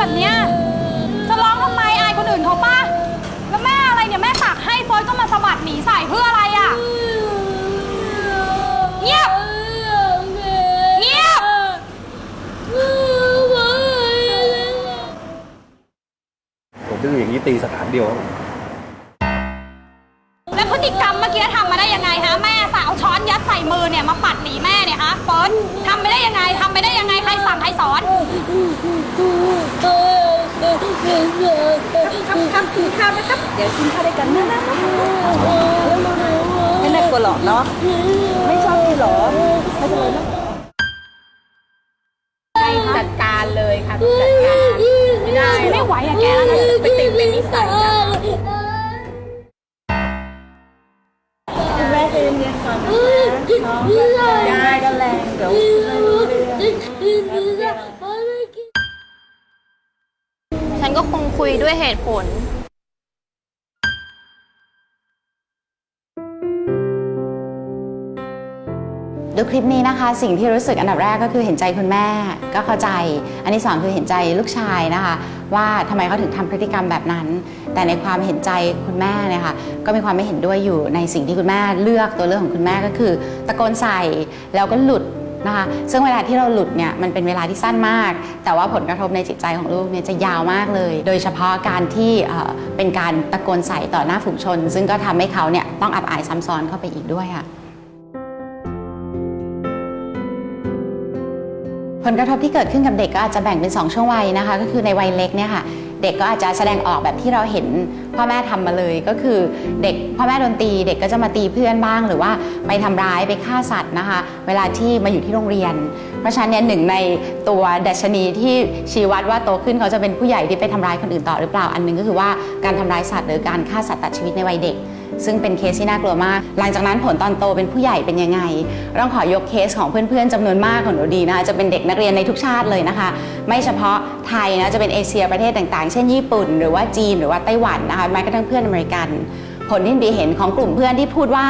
แบบเนี้ยจะร้องทำไมอายคนอื่นเขาป้าแล้วแม่อะไรเนี่ยแม่ฝากให้ฟอยก็มาสะบัดหนีใส่เพื่ออะไรอะ เงียบ เงียบ ผมดื้ออย่างนี้ตีสถานเดียวครับ แล้วพฤติกรรมเมื่อกี้ทำมาได้ยังไงฮะแม่สาวช้อนยัดใส่มือเนี่ยมาปัดหนีแม่เนี่ยฮะเฟิร์สทำไปได้ยังไงทำไปได้ยังไงใครสั่งใครสอนครับครับกินข้าวนะครับ เดี๋ยวกินข้าวด้วยกันนะนะไม่น่ากลัวหรอกเนาะไม่ชอบกินหรอไม่เป็นไรนะให้จัดการเลยค่ะจัดการไม่ได้ไม่ไหวอะแกแล้วนะไปติดเป็นนิสัยนะ ได้ก็แรงเดี๋ยวไม่รู้เรื่องฉันก็คงคุยด้วยเหตุผล ดูคลิปนี้นะคะ สิ่งที่รู้สึกอันดับแรกก็คือเห็นใจคุณแม่ก็เข้าใจ อันที่สองคือเห็นใจลูกชายนะคะ ว่าทำไมเขาถึงทำพฤติกรรมแบบนั้น แต่ในความเห็นใจคุณแม่เนี่ยค่ะก็มีความไม่เห็นด้วยอยู่ในสิ่งที่คุณแม่เลือกตัวเลือกของคุณแม่ก็คือ ตะโกนใส่แล้วก็หลุดนะคะซึ่งเวลาที่เราหลุดเนี่ยมันเป็นเวลาที่สั้นมาก แต่ว่าผลกระทบในจิตใจของลูกเนี่ยจะยาวมากเลย โดยเฉพาะการที่เอ่อเป็นการตะโกนใส่ต่อหน้าฝูงชน ซึ่งก็ทำให้เขาเนี่ยต้องอับอายซ้ำซ้อนเข้าไปอีกด้วยค่ะ ผลกระทบที่เกิดขึ้นกับเด็กก็อาจจะแบ่งเป็น 2 ช่วงวัยนะคะ ก็คือในวัยเล็กเนี่ยค่ะเด็กก็อาจจะแสดงออกแบบที่เราเห็นพ่อแม่ทำมาเลยก็คือเด็กพ่อแม่โดนตี เด็กก็จะมาตีเพื่อนบ้าง หรือว่าไปทำร้ายไปฆ่าสัตว์นะคะ เวลาที่มาอยู่ที่โรงเรียน เพราะฉะนั้นเนี่ยหนึ่งในตัวดัชนีที่ชี้วัดว่าโตขึ้นเขาจะเป็นผู้ใหญ่ที่ไปทำร้ายคนอื่นต่อหรือเปล่าอันหนึงก็คือว่าการทำร้ายสัตว์หรือการฆ่าสัตว์ตัดชีวิตในวัยเด็ก ซึ่งเป็นเคสที่น่ากลัวมาก หลังจากนั้นผลตอนโตเป็นผู้ใหญ่เป็นยังไงต้องขอยกเคสของเพื่อนๆจำนวนมากของหนูดีนะจะเป็นเด็กนักเรียนในทุกชาติเลยนะคะ ไม่เฉพาะไทยนะจะเป็นเอเชียประเทศต่างๆ เช่นญี่ปุ่น หรือว่าจีนหรือว่าไต้หวันนะคะแม้กระทั่งเพื่อนอเมริกัน ผลที่ดีเห็นของกลุ่มเพื่อนที่พูดว่า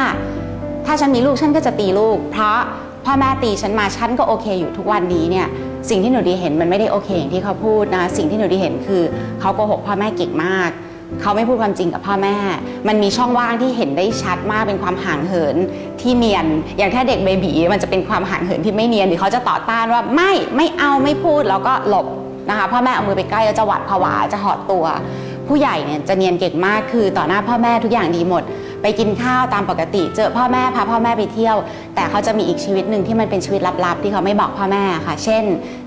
ถ้าฉันมีลูกฉันก็จะตีลูก เพราะพ่อแม่ตีฉันมาฉันก็โอเคอยู่ทุกวันนี้เนี่ยสิ่งที่หนูดีเห็นมันไม่ได้โอเคอย่างที่เขาพูดนะสิ่งที่หนูดีเห็นคือเขาโกหกพ่อแม่เก่งมาก เขาไม่พูดความจริงกับพ่อแม่ มันมีช่องว่างที่เห็นได้ชัดมากเป็นความห่างเหินที่เนียน อย่างถ้าเด็กเบบีมันจะเป็นความห่างเหินที่ไม่เนียนหรือเขาจะต่อต้านว่าไม่ไม่เอาไม่พูดแล้วก็หลบนะคะพ่อแม่เอามือไปใกล้แล้วจะหวัดผวาจะหอดตัว ผู้ใหญ่เนี่ยจะเนียนเก่งมากคือต่อหน้าพ่อแม่ทุกอย่างดีหมด ไปกินข้าวตามปกติ เจอพ่อแม่พาพ่อแม่ไปเที่ยว แต่เขาจะมีอีกชีวิตหนึ่งที่มันเป็นชีวิตลับๆ ที่เขาไม่บอกพ่อแม่ค่ะ เช่น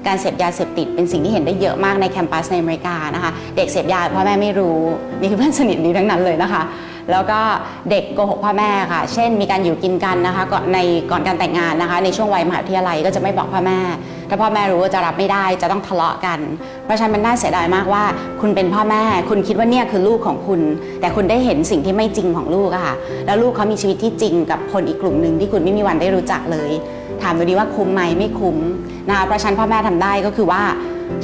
การเสพยาเสพติดเป็นสิ่งที่เห็นได้เยอะมากในแคมปัสในอเมริกานะคะ เด็กเสพยาพ่อแม่ไม่รู้นี่คือเพื่อนสนิทดีทั้งนั้นเลยนะคะ แล้วก็เด็กโกหกพ่อแม่ค่ะ เช่นมีการอยู่กินกันนะคะก่อนในก่อนการแต่งงานนะคะ ในช่วงวัยมหาวิทยาลัยก็จะไม่บอกพ่อแม่ ถ้าพ่อแม่รู้ว่าจะรับไม่ได้จะต้องทะเลาะกัน เพราะฉะนั้นมันน่าเสียดายมากว่า คุณเป็นพ่อแม่ คุณคิดว่าเนี่ยคือลูกของคุณ แต่คุณได้เห็นสิ่งที่ไม่จริงของลูกอะค่ะแล้วลูกเขามีชีวิตที่จริงกับคนอีกกลุ่มหนึ่งที่คุณไม่มีวันได้รู้จักเลย ถามดูดีว่าคุ้มไหมไม่คุ้มนะคะเพราะฉันพ่อแม่ทำได้ก็คือว่า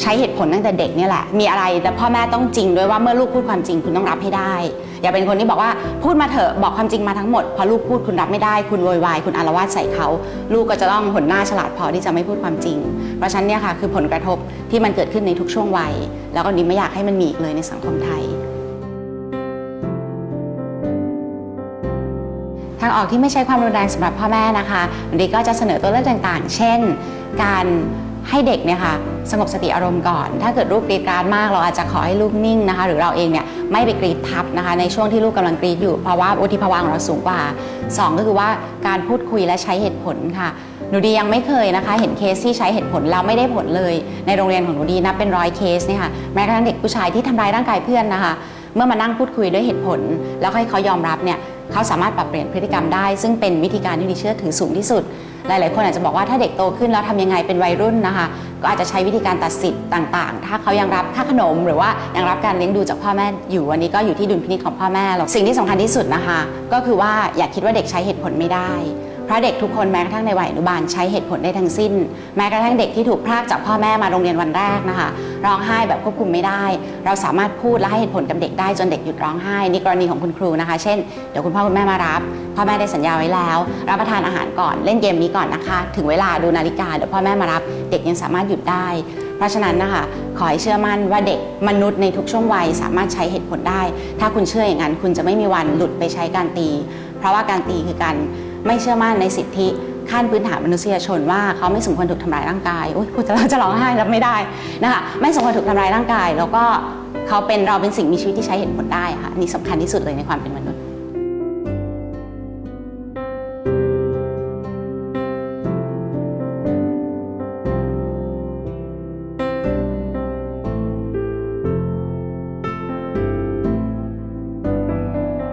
ใช้เหตุผลตั้งแต่เด็กเนี่ยแหละ มีอะไรแต่พ่อแม่ต้องจริงด้วยว่าเมื่อลูกพูดความจริงคุณต้องรับให้ได้ อย่าเป็นคนที่บอกว่าพูดมาเถอะบอกความจริงมาทั้งหมดพอลูกพูดคุณรับไม่ได้ คุณโวยวายคุณอารวาสใส่เขา ลูกก็จะต้องหนหน้าฉลาดพอที่จะไม่พูดความจริง เพราะฉะนั้นเนี่ยค่ะคือผลกระทบที่มันเกิดขึ้นในทุกช่วงวัย แล้วก็นี้ไม่อยากให้มันมีอีกเลยในสังคมไทย ทางออกที่ไม่ใช้ความรุนแรงสำหรับพ่อแม่นะคะวันนี้ก็จะเสนอตัวเลือกต่างๆ เช่น การให้เด็กเนี่ยค่ะสงบสติอารมณ์ก่อน ถ้าเกิดลูกกรีดกราดมาก เราอาจจะขอให้ลูกนิ่งนะคะ หรือเราเองเนี่ยไม่ไปกรีดทับนะคะ ในช่วงที่ลูกกำลังกรีดอยู่ เพราะว่าวุฒิภาวะของเราสูงกว่าสองก็คือว่าการพูดคุยและใช้เหตุผลค่ะ หนูดียังไม่เคยนะคะ เห็นเคสที่ใช้เหตุผลแล้วไม่ได้ผลเลย ในโรงเรียนของหนูดีนับเป็นร้อยเคสเนี่ยค่ะ แม้กระทั่งเด็กผู้ชายที่ทำร้ายร่างกายเพื่อนนะคะ เมื่อมานั่งพูดคุยด้วยเหตุผล แล้วให้เขายอมรับเนี่ยเขาสามารถปรับเปลี่ยนพฤติกรรมได้ ซึ่งเป็นวิธีการที่ดิเชื่อถือสูงที่สุด หลาย ๆ คนอาจจะบอกว่าถ้าเด็กโตขึ้นแล้วทำยังไงเป็นวัยรุ่นนะคะ ก็อาจจะใช้วิธีการตัดสิทธิ์ต่าง ๆ ถ้าเขายังรับค่าขนม หรือว่ายังรับการเลี้ยงดูจากพ่อแม่อยู่วันนี้ก็อยู่ที่ดุลพินิจของพ่อแม่หรอกสิ่งที่สำคัญที่สุดนะคะ ก็คือว่าอย่าคิดว่าเด็กใช้เหตุผลไม่ได้เพราะเด็กทุกคนแม้กระทั่งในวัยอนุบาลใช้เหตุผลได้ทั้งสิ้น แม้กระทั่งเด็กที่ถูกพรากจากพ่อแม่มาโรงเรียนวันแรกนะคะ ร้องไห้แบบควบคุมไม่ได้ เราสามารถพูดและให้เหตุผลกับเด็กได้จนเด็กหยุดร้องไห้นี่กรณีของคุณครูนะคะ เช่นเดี๋ยวคุณพ่อคุณแม่มารับพ่อแม่ได้สัญญาไว้แล้ว รับประทานอาหารก่อนเล่นเกมนี้ก่อนนะคะ ถึงเวลาดูนาฬิกาเดี๋ยวพ่อแม่มารับ เด็กยังสามารถหยุดได้ เพราะฉะนั้นนะคะขอให้เชื่อมั่นว่าเด็กมนุษย์ในทุกช่วงวัยสามารถใช้เหตุผลได้ ถ้าคุณเชื่ออย่างนั้นคุณจะไม่มีวันหลุดไปใช้การตี เพราะว่าการตีคือการไม่เชื่อมั่นในสิทธิ ขั้นพื้นฐานมนุษยชนว่าเขาไม่สมควรถูกทำร้ายร่างกายโอ้ยพูดจะเราจะร้องไห้รับไม่ได้นะคะไม่สมควรถูกทำร้ายร่างกาย แล้วก็เขาเป็นเราเป็นสิ่งมีชีวิตที่ใช้เห็นผลได้ค่ะนนี้สำคัญที่สุดเลยในความเป็นมนุษย์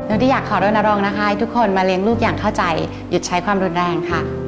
แล้วที่อยากขอรณรงค์นะคะให้ทุกคนมาเลี้ยงลูกอย่างเข้าใจ หยุดใช้ความรุนแรงค่ะ